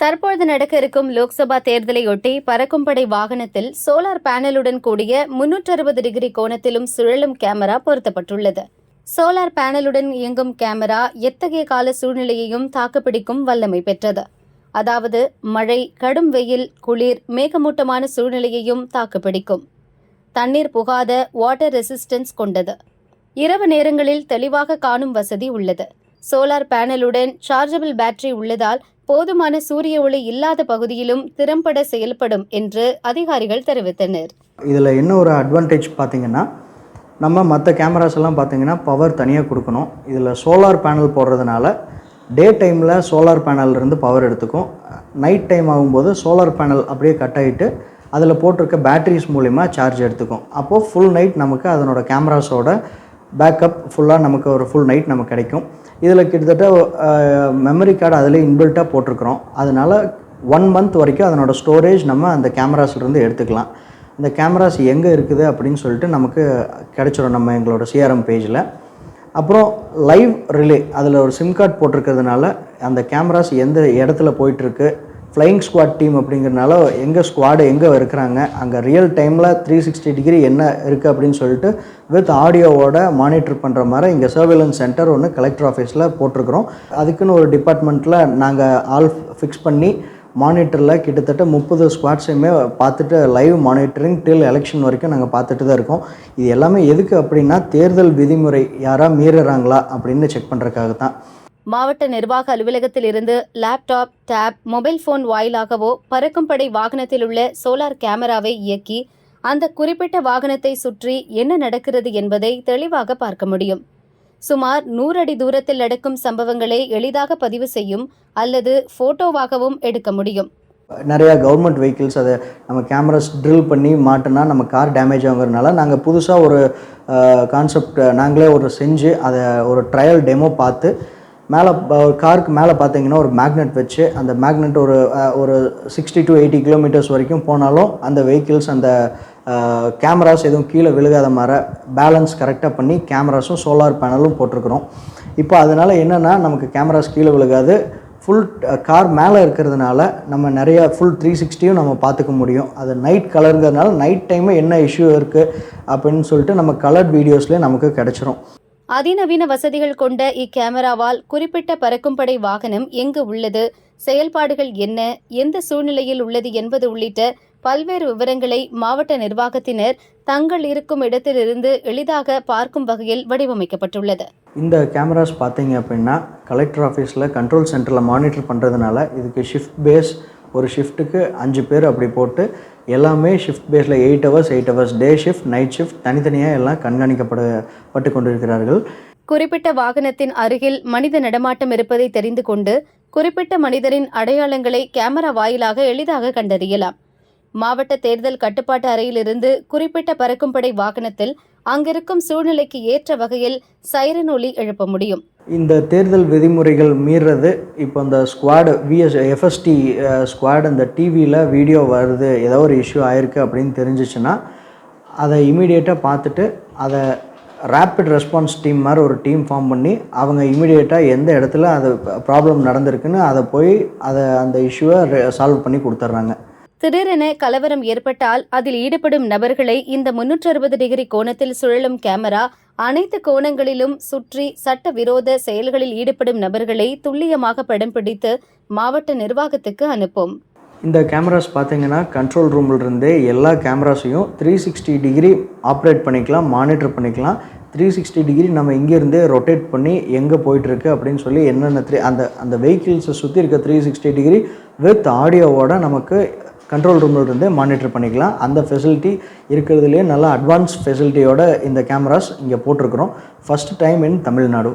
தற்பொழுது நடக்க இருக்கும் லோக்சபா தேர்தலையொட்டி பறக்கும் படை வாகனத்தில் சோலார் பேனலுடன் கூடிய முன்னூற்று அறுபது டிகிரி கோணத்திலும் சுழலும் கேமரா பொருத்தப்பட்டுள்ளது. சோலார் பேனலுடன் இயங்கும் கேமரா எத்தகைய கால சூழ்நிலையையும் தாக்குப்பிடிக்கும் வல்லமை பெற்றது. அதாவது மழை கடும் வெயில் குளிர் மேகமூட்டமான சூழ்நிலையையும் தாக்குப்பிடிக்கும். தண்ணீர் புகாத வாட்டர் ரெசிஸ்டன்ஸ் கொண்டது. இரவு நேரங்களில் தெளிவாக காணும் வசதி உள்ளது. சோலார் பேனலுடன் சார்ஜபிள் பேட்டரி உள்ளதால் போதுமான சூரிய ஒளி இல்லாத பகுதியிலும் திறம்பட செயல்படும் என்று அதிகாரிகள் தெரிவித்தனர். இதில் என்ன ஒரு அட்வான்டேஜ் பார்த்தீங்கன்னா நம்ம மற்ற கேமராஸ் எல்லாம் பார்த்தீங்கன்னா பவர் தனியாக கொடுக்கணும். இதில் சோலார் பேனல் போடுறதுனால டே டைமில் சோலார் இருந்து பவர் எடுத்துக்கும். நைட் டைம் ஆகும்போது சோலார் பேனல் அப்படியே கட் ஆகிட்டு அதில் போட்டிருக்க பேட்டரிஸ் மூலிமா சார்ஜ் எடுத்துக்கும். அப்போது ஃபுல் நைட் நமக்கு அதனோட கேமராஸோட பேக்கப் ஃபுல்லாக நமக்கு ஒரு ஃபுல் நைட் நமக்கு கிடைக்கும். இதில் கிட்டத்தட்ட மெமரி கார்டு அதில் இன்பில்ட்டாக போட்டிருக்கிறோம். அதனால் ஒன் மந்த் வரைக்கும் அதனோட ஸ்டோரேஜ் நம்ம அந்த கேமராஸ்லேருந்து எடுத்துக்கலாம். இந்த கேமராஸ் எங்கே இருக்குது அப்படின்னு சொல்லிட்டு நமக்கு கிடச்சிடும் நம்ம எங்களோட சிஆர்எம் பேஜில் அப்புறம் லைவ் ரிலே அதில் ஒரு சிம் கார்டு போட்டிருக்கிறதுனால அந்த கேமராஸ் எந்த இடத்துல போயிட்டுருக்கு ஃப்ளையிங் ஸ்குவாட் டீம் அப்படிங்கிறனால எங்கள் ஸ்குவாடு எங்கே இருக்கிறாங்க அங்கே ரியல் டைமில் த்ரீ சிக்ஸ்டி டிகிரி என்ன இருக்குது அப்படின்னு சொல்லிட்டு வித் ஆடியோவோட மானிட்டர் பண்ணுற மாதிரி இங்கே சர்வேலன்ஸ் சென்டர் ஒன்று கலெக்டர் ஆஃபீஸில் போட்டிருக்கிறோம். அதுக்குன்னு ஒரு டிபார்ட்மெண்ட்டில் நாங்கள் ஆல் ஃபிக்ஸ் பண்ணி மானிட்டரில் கிட்டத்தட்ட முப்பது ஸ்குவாட்ஸையுமே பார்த்துட்டு லைவ் மானிட்டரிங் டில் எலெக்ஷன் வரைக்கும் நாங்கள் பார்த்துட்டு தான் இருக்கோம். இது எல்லாமே எதுக்கு அப்படின்னா தேர்தல் விதிமுறை யாராக மீறுறாங்களா அப்படின்னு செக் பண்ணுறதுக்காக தான் மாவட்ட நிர்வாக அலுவலகத்தில் இருந்து லேப்டாப் டேப் மொபைல் போன் வாயிலாகவோ பறக்கும் படை வாகனத்தில் உள்ள சோலார் கேமராவை இயக்கி அந்த குறிப்பிட்ட வாகனத்தை சுற்றி என்ன நடக்கிறது என்பதை தெளிவாக பார்க்க முடியும். சுமார் நூறு அடி தூரத்தில் நடக்கும் சம்பவங்களை எளிதாக பதிவு செய்யும் அல்லது போட்டோவாகவும் எடுக்க முடியும். நிறையா கவர்மெண்ட் வெஹிக்கிள்ஸ் அதை நம்ம கேமராஸ் ட்ரில் பண்ணி மாட்டினா நம்ம கார் டேமேஜ் ஆகுறதுனால நாங்கள் புதுசாக ஒரு கான்செப்ட் நாங்களே ஒரு செஞ்சு அதை ஒரு ட்ரையல் டெமோ பார்த்து மேலே காருக்கு மேலே பார்த்தீங்கன்னா ஒரு மேக்னெட் வச்சு அந்த மேக்னெட் ஒரு ஒரு சிக்ஸ்டி டு எயிட்டி கிலோமீட்டர்ஸ் வரைக்கும் போனாலும் அந்த வெஹிக்கிள்ஸ் அந்த கேமராஸ் எதுவும் கீழே விழுகாத மாதிரி பேலன்ஸ் கரெக்டாக பண்ணி கேமராஸும் சோலார் பேனலும் போட்டிருக்கிறோம். இப்போ அதனால் என்னென்னா நமக்கு கேமராஸ் கீழே விழுகாது. ஃபுல் கார் மேலே இருக்கிறதுனால நம்ம நிறைய ஃபுல் த்ரீ சிக்ஸ்டியும் நம்ம பார்த்துக்க முடியும். அது நைட் கலருங்கிறதுனால நைட் டைமு என்ன இஷ்யூ இருக்குது அப்படின்னு சொல்லிட்டு நம்ம கலர் வீடியோஸ்லேயே நமக்கு கிடச்சிரும். அதிநவீன வசதிகள் கொண்ட இக்கேமராவால் குறிப்பிட்ட பறக்கும் படை வாகனம் எங்கு உள்ளது செயல்பாடுகள் என்ன எந்த சூழ்நிலையில் உள்ளது என்பது உள்ளிட்ட பல்வேறு விவரங்களை மாவட்ட நிர்வாகத்தினர் தங்கள் இருக்கும் இடத்திலிருந்து எளிதாக பார்க்கும் வகையில் வடிவமைக்கப்பட்டுள்ளது. இந்த கேமராஸ் பார்த்தீங்க அப்படின்னா கலெக்டர் ஆஃபீஸில் கண்ட்ரோல் சென்டரில் மானிட்டர் பண்ணுறதுனால இதுக்கு ஷிஃப்ட் பேஸ் ஒரு ஷிஃப்ட்டுக்கு அஞ்சு பேர் அப்படி போட்டு எல்லாமே ஷிஃப்ட் பேஸில் eight hours eight hours day shift night shift தனித்தனியாக எல்லாம் கண்காணிக்கப்பட பட்டு கொண்டிருக்கிறார்கள். குறிப்பிட்ட வாகனத்தின் அருகில் மனித நடமாட்டம் இருப்பதை தெரிந்து கொண்டு குறிப்பிட்ட மனிதரின் அடையாளங்களை கேமரா வாயிலாக எளிதாக கண்டறியலாம். மாவட்ட தேர்தல் கட்டுப்பாட்டு அறையிலிருந்து குறிப்பிட்ட பறக்கும் படை வாகனத்தில் அங்கிருக்கும் சூழ்நிலைக்கு ஏற்ற வகையில் சைரன் ஒலி எழுப்ப முடியும். இந்த தேர்தல் விதிமுறைகள் மீறது இப்போ இந்த ஸ்குவாடு விஎஸ் எஃப்எஸ்டி ஸ்குவாட் அந்த டிவியில் வீடியோ வருது ஏதோ ஒரு இஷ்யூ ஆயிருக்கு அப்படின்னு தெரிஞ்சிச்சுன்னா அதை இமீடியட்டாக பார்த்துட்டு அதை ரேப்பிட் ரெஸ்பான்ஸ் டீம் மாதிரி ஒரு டீம் ஃபார்ம் பண்ணி அவங்க இமீடியட்டாக எந்த இடத்துல அது ப்ராப்ளம் நடந்திருக்குன்னு அதை போய் அதை அந்த இஷ்யூவை சால்வ் பண்ணி கொடுத்துட்றாங்க. திடீரென கலவரம் ஏற்பட்டால் அதில் ஈடுபடும் நபர்களை இந்த முன்னூற்று அறுபது டிகிரி கோணத்தில் சுழலும் கேமரா அனைத்து கோணங்களிலும் சுற்றி சட்டவிரோத செயல்களில் ஈடுபடும் நபர்களை துல்லியமாக படம் பிடித்து மாவட்ட நிர்வாகத்துக்கு அனுப்பும். இந்த கேமராஸ் பார்த்தீங்கன்னா கண்ட்ரோல் ரூம்லேருந்தே எல்லா கேமராஸையும் த்ரீ சிக்ஸ்டி டிகிரி ஆப்ரேட் பண்ணிக்கலாம் மானிட்டர் பண்ணிக்கலாம். த்ரீ சிக்ஸ்டி டிகிரி நம்ம இங்கேருந்தே ரொட்டேட் பண்ணி எங்கே போயிட்டுருக்கு அப்படின்னு சொல்லி என்னென்ன த்ரீ அந்த அந்த வெஹிக்கிள்ஸை சுற்றி இருக்க த்ரீ சிக்ஸ்டி டிகிரி வித் ஆடியோவோட நமக்கு கண்ட்ரோல் ரூமில் இருந்து மானிட்டர் பண்ணிக்கலாம். அந்த ஃபெசிலிட்டி இருக்கிறதுலே நல்லா அட்வான்ஸ் ஃபெசிலிட்டியோட இந்த கேமராஸ் இங்கே போட்டிருக்கிறோம். First time in Tamil Nadu